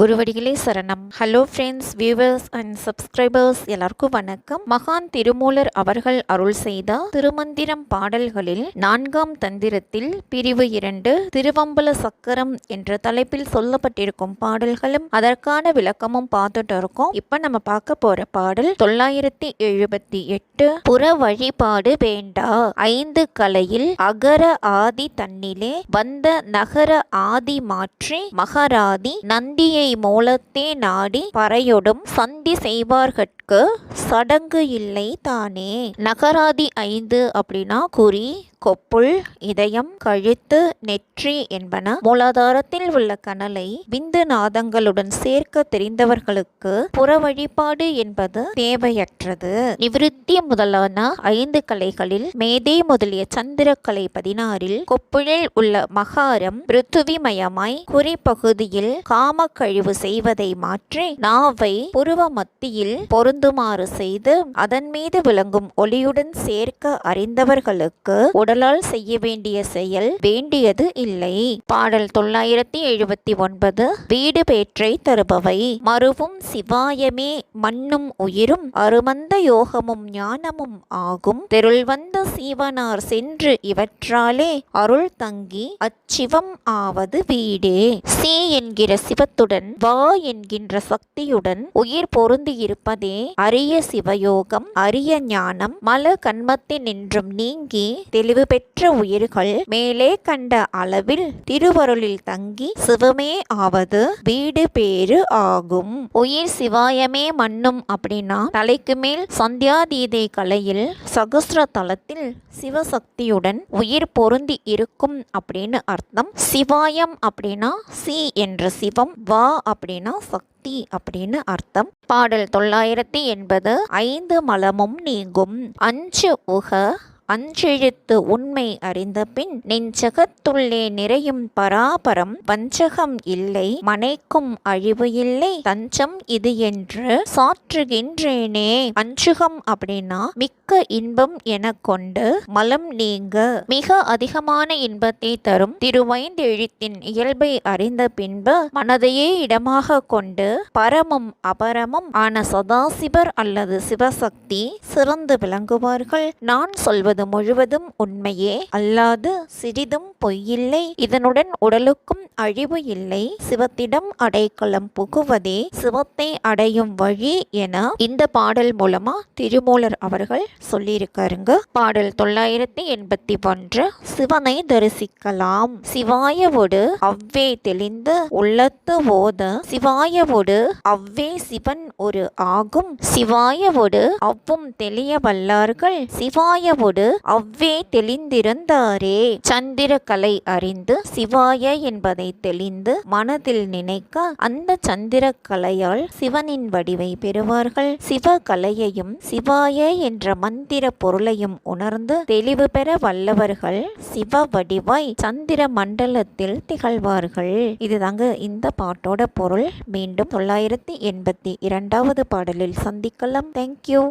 குருவடிகளே சரணம். Hello friends viewers and subscribers எல்லாருக்கும் வணக்கம். மகான் திருமூலர் அவர்கள் அருள் செய்த திருமந்திரம் பாடல்களில் நான்காம் தந்திரத்தில் பிரிவு இரண்டு திருவம்பல சக்கரம் என்ற தலைப்பில் சொல்லப்பட்டிருக்கும் பாடல்களும் அதற்கான விளக்கமும் பார்த்துட்டு இருக்கோம். இப்ப நம்ம பார்க்க போற பாடல் தொள்ளாயிரத்தி எழுபத்தி எட்டு புற வழிபாடு வேண்டா. ஐந்து கலையில் அகர ஆதி தன்னிலே வந்த நகர ஆதி மாற்றி மகராதி நந்தியை மூலத்தே நாடி பறையொடும் சந்தி செய்வார்கட்கு சடங்கு இல்லை தானே? நகராதி ஐந்து அப்படின்னா குறி கொப்புள் இதயம் கழுத்து நெற்றி என்பன மூலாதாரத்தில் உள்ள கனலை விந்து நாதங்களுடன் சேர்க்க தெரிந்தவர்களுக்கு புற வழிபாடு என்பது தேவையற்றது. நிவிருத்தி முதலான ஐந்து கலைகளில் மேதே முதலிய சந்திரக்கலை பதினாறில் கொப்புழில் உள்ள மகாரம் பிருத்துவிமயமாய் குறிப்பகுதியில் காம கழிவு செய்வதை மாற்றி நாவை புருவ மத்தியில் பொருந்த பொருந்துமாறு செய்து அதன் மீது விளங்கும் ஒளியுடன் சேர்க்க அறிந்தவர்களுக்கு உடலால் செய்ய வேண்டிய செயல் வேண்டியது இல்லை. பாடல் தொள்ளாயிரத்தி எழுபத்தி ஒன்பது வீடு பேற்றை தருபவை. மறுவும் சிவாயமே மண்ணும் உயிரும் அருமந்த யோகமும் ஞானமும் ஆகும். தெருள் வந்த சீவனார் சென்று இவற்றாலே அருள் தங்கி அச்சிவம் ஆவது வீடே. சி என்கிற சிவத்துடன் வா என்கின்ற சக்தியுடன் உயிர் பொருந்தியிருப்பதே அரிய சிவயோகம் அரிய ஞானம் மல கண்மத்தினின்றும் நீங்கி தெளிவு பெற்ற உயிர்கள் மேலே கண்ட அளவில் திருவருளில் தங்கி சிவமே ஆவது வீடு பேரு ஆகும். உயிர் சிவாயமே மண்ணும் அப்படின்னா தலைக்கு மேல் சந்தியாதீதை கலையில் சகசிர தலத்தில் சிவசக்தியுடன் உயிர் பொருந்தி இருக்கும் அப்படின்னு அர்த்தம். சிவாயம் அப்படின்னா சி என்ற சிவம் வா அப்படின்னா சக்தி அப்படின்னு அர்த்தம். பாடல் தொள்ளாயிரத்தி எண்பது ஐந்து மலமும் நீங்கும். அஞ்சு உக அஞ்செழுத்து உண்மை அறிந்த பின் நெஞ்சகத்துள்ளே நிறையும் பராபரம் வஞ்சகம் இல்லை மனைக்கும் அழிவு இல்லை தஞ்சம் இது என்று சாற்றுகின்றேனே. அஞ்சுகம் அப்படின்னா மிக்க இன்பம் என கொண்டு மலம் நீங்க. மிக அதிகமான இன்பத்தை தரும் திருவைந்தெழுத்தின் இயல்பை அறிந்த பின்பு மனதையே இடமாக கொண்டு பரமும் அபரமும் ஆன சதாசிவர் அல்லது சிவசக்தி சிறந்து விளங்குவார்கள். நான் சொல்வது அது முழுவதும் உண்மையே. அல்லாது சிறிதும் பொய்யில்லை. இதனுடன் உடலுக்கும் அழிவு இல்லை. சிவத்திடம் அடைக்கலம் புகுவதே சிவத்தை அடையும் வழி என இந்த பாடல் மூலமா திருமூலர் அவர்கள் சொல்லியிருக்காருங்க. பாடல் தொள்ளாயிரத்தி எண்பத்தி ஒன்று சிவனை தரிசிக்கலாம். சிவாயவோடு அவ்வே தெளிந்து உள்ளத்து ஓத சிவாயவோடு அவ்வே சிவன் ஒரு ஆகும். சிவாயவோடு அவ்வும் தெளிய வல்லார்கள். சிவாயவோடு அவ்வே தெளிந்திருந்தாரே. சந்திர கலை அறிந்து சிவாய என்பதை தெளிந்து மனதில் நினைக்க அந்த சந்திர கலையால் சிவனின் வடிவை பெறுவார்கள். சிவகலையையும் சிவாய என்ற மந்திர பொருளையும் உணர்ந்து தெளிவு பெற வல்லவர்கள் சிவ வடிவாய் சந்திர மண்டலத்தில் திகழ்வார்கள். இதுதாங்க இந்த பாட்டோட பொருள். மீண்டும் தொள்ளாயிரத்தி எண்பத்தி இரண்டாவது பாடலில் சந்திக்கலாம். தேங்க்யூ